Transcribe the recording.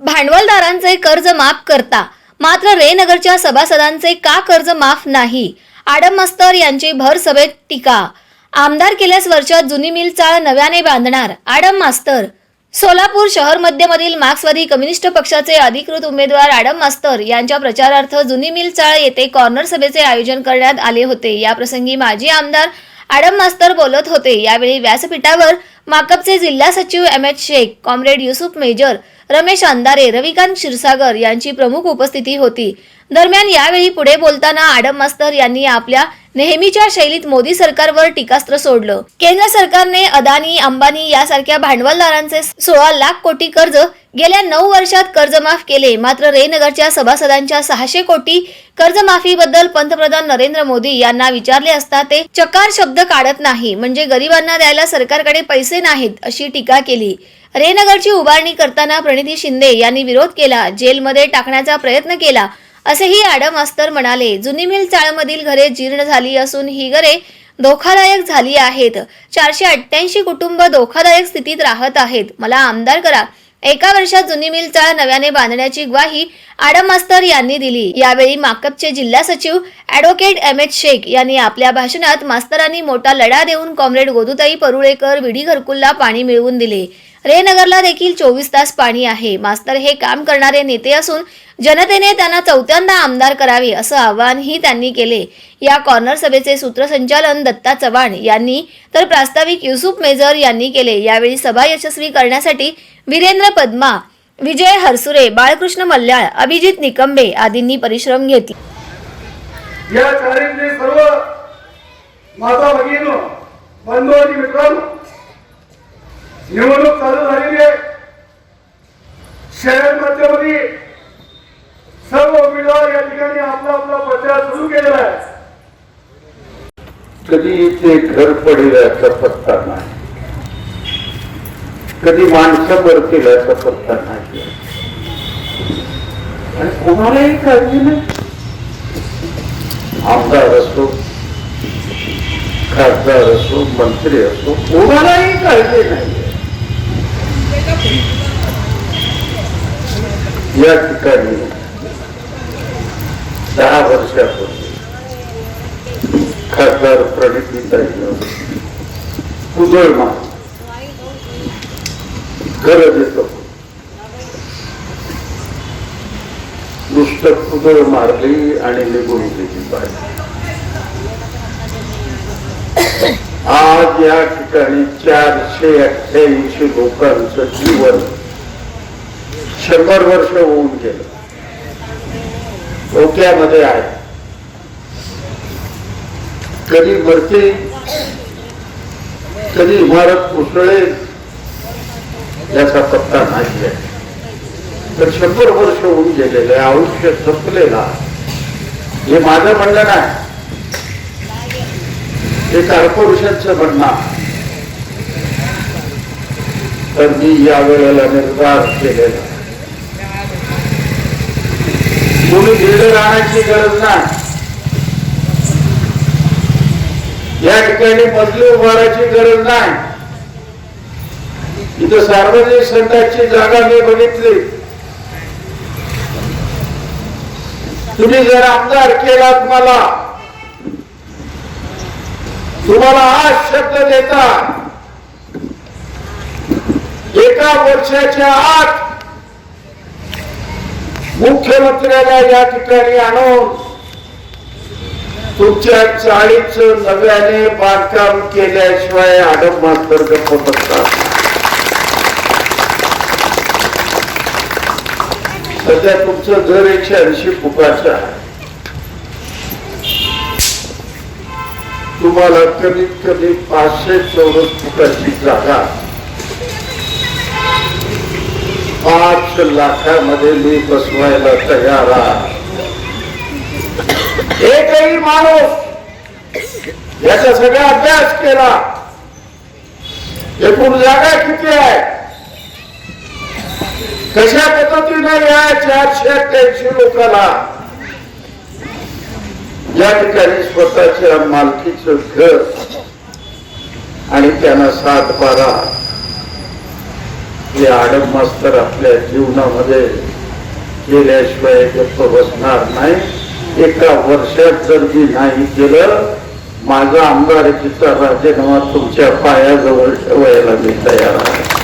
भांडवलदारांचे कर्ज माफ करता. मात्र रेनगरच्या सभासदांचे का कर्ज माफ नाही? आडम मास्तर यांची भर सभेत टीका. आमदार केल्यास वर्षात जुनी मिल चाळ नव्याने बांधणार आडम मास्तर. सोलापूर शहर मध्यमधील मार्क्सवादी कम्युनिस्ट पक्षाचे अधिकृत उमेदवार आडम मास्तर यांच्या प्रचारार्थ जुनी मिल चाळ येथे कॉर्नर सभेचे आयोजन करण्यात आले होते. याप्रसंगी माजी आमदार आडम मास्तर बोलत होते. यावेळी व्यासपीठावर माकपचे जिल्हा सचिव M H Shaikh comrade Yusuf major Ramesh Andhare Ravikant Kshirsagar यांची प्रमुख उपस्थिती होती. दरम्यान यावेळी पुढे बोलताना आडम मास्तर यांनी आपल्या नेहमीच्या शैलीत मोदी सरकारवर टीकास्त्र सोडलं. केंद्र सरकारने अदानी अंबानी यासारख्या भांडवलदारांचे सोळा लाख कोटी कर्ज गेल्या नऊ वर्षात कर्जमाफ केले. मात्र रेनगरच्या सभासदांच्या सहाशे कोटी कर्जमाफीबद्दल पंतप्रधान नरेंद्र मोदी यांना विचारले असता ते चकार शब्द काढत नाही. म्हणजे गरिबांना द्यायला सरकारकडे पैसे नाहीत अशी टीका केली. रेनगरची उभारणी करताना प्रणिती शिंदे यांनी विरोध केला जेलमध्ये टाकण्याचा प्रयत्न केला असेही आडम मास्तर म्हणाले. जुनी मिल चाळमधील घरे जीर्ण झाली असून ही घरे धोकादायक झाली आहेत. चारशे अठ्ठ्याऐंशी कुटुंब धोकादायक स्थितीत राहत आहेत. मला आमदार करा. एका वर्षात जुनी मिल चाळ नव्याने बांधण्याची ग्वाही आडम मास्तर यांनी दिली. यावेळी माकपचे जिल्हा सचिव ॲडव्होकेट एम एच शेख यांनी आपल्या भाषणात मास्तरांनी मोठा लढा देऊन कॉम्रेड गोदुताई परुळेकर विडी घरकुलला पाणी मिळवून दिले. रेनगरला देखील चोवीस तास पाणी आहे. मास्तर हे काम करणारे नेते असून जनतेने त्यांना चौथ्यांदा आमदार करावे असं आवाहनही त्यांनी केले. या कॉर्नर सभेचे सूत्रसंचालन दत्ता चव्हाण यांनी तर प्रास्ताविक युसुफ मेजर यांनी केले. यावेळी सभा यशस्वी करण्यासाठी वीरेंद्र पद्मा विजय हरसुरे बाळकृष्ण मल्ल्याळ अभिजित निकंबे आदींनी परिश्रम घेतले. या सर्व माता भगिनी बंधू आणि मित्रांनो निवडणूक चालू झालेली आहे. शहर मध्यमध्ये सर्व उमेदवार या ठिकाणी आपला आपला प्रचार सुरू केलेला आहे. कधी ते घर पडेल याचा पत्ता नाही. कधी माणसं मरतील याचा पत्ता नाही. आणि कोणालाही काळजी नाही. आमदार असो खासदार असो मंत्री असो कोणालाही काळजी नाही. या ठिकाणी दहा वर्षापूर्वी खासदार प्रणितीताईनं कुदळ मार घर देतो नुसतं कुदळ मारली आणि निघून गेली पाहिजे आज या ठिकाणी चारशे अठ्ठ्याऐंशी लोकांचं जीवन शंभर वर्ष होऊन गेलं. धोक्यामध्ये आहे. कधी मरते कधी इमारत कोसळेल याचा पत्ता नाही आहे. तर शंभर वर्ष होऊन गेलेले आयुष्य संपलेला हे माझं म्हणणं नाही. हे कॉर्पोरेशनचं म्हणणं तर मी या वेळेला निर्धार केलेला आहे. कोणी बिल्डर गरज नाही. या ठिकाणी मजली उभारायची गरज नाही. इथं सार्वजनिक संघाची जागा मी बघितली. तुम्ही जर आमदार केलात मला तुम्हाला आज शब्द देता एका वर्षाच्या आत मुख्यमंत्र्याला या ठिकाणी आणून तुमच्या चाळीच नव्याने बांधकाम केल्याशिवाय आडम मास्तर गप्प बसतात. सध्या तुमचं घर एकशे ऐंशी फुटाचं आहे. तुम्हाला कमीत कमी पाचशे चौरस फुटाची जागा. पाच लाखामध्ये मी बसवायला तयार आहे. एकही माणूस याचा सगळा अभ्यास केला. एकूण जागा किती आहे? कशा पद्धतीने या चारशे अठ्ठ्याऐंशी लोकांना. या ठिकाणी स्वतःच्या मालकीचं घर आणि त्यांना सात बारा हे आडम मास्तर आपल्या जीवनामध्ये केल्याशिवाय गप्प बसणार नाही. एका वर्षात जर मी नाही केलं माझा आमदारकीचा राजीनामा तुमच्या पायाजवळ ठेवायला मी तयार आहे.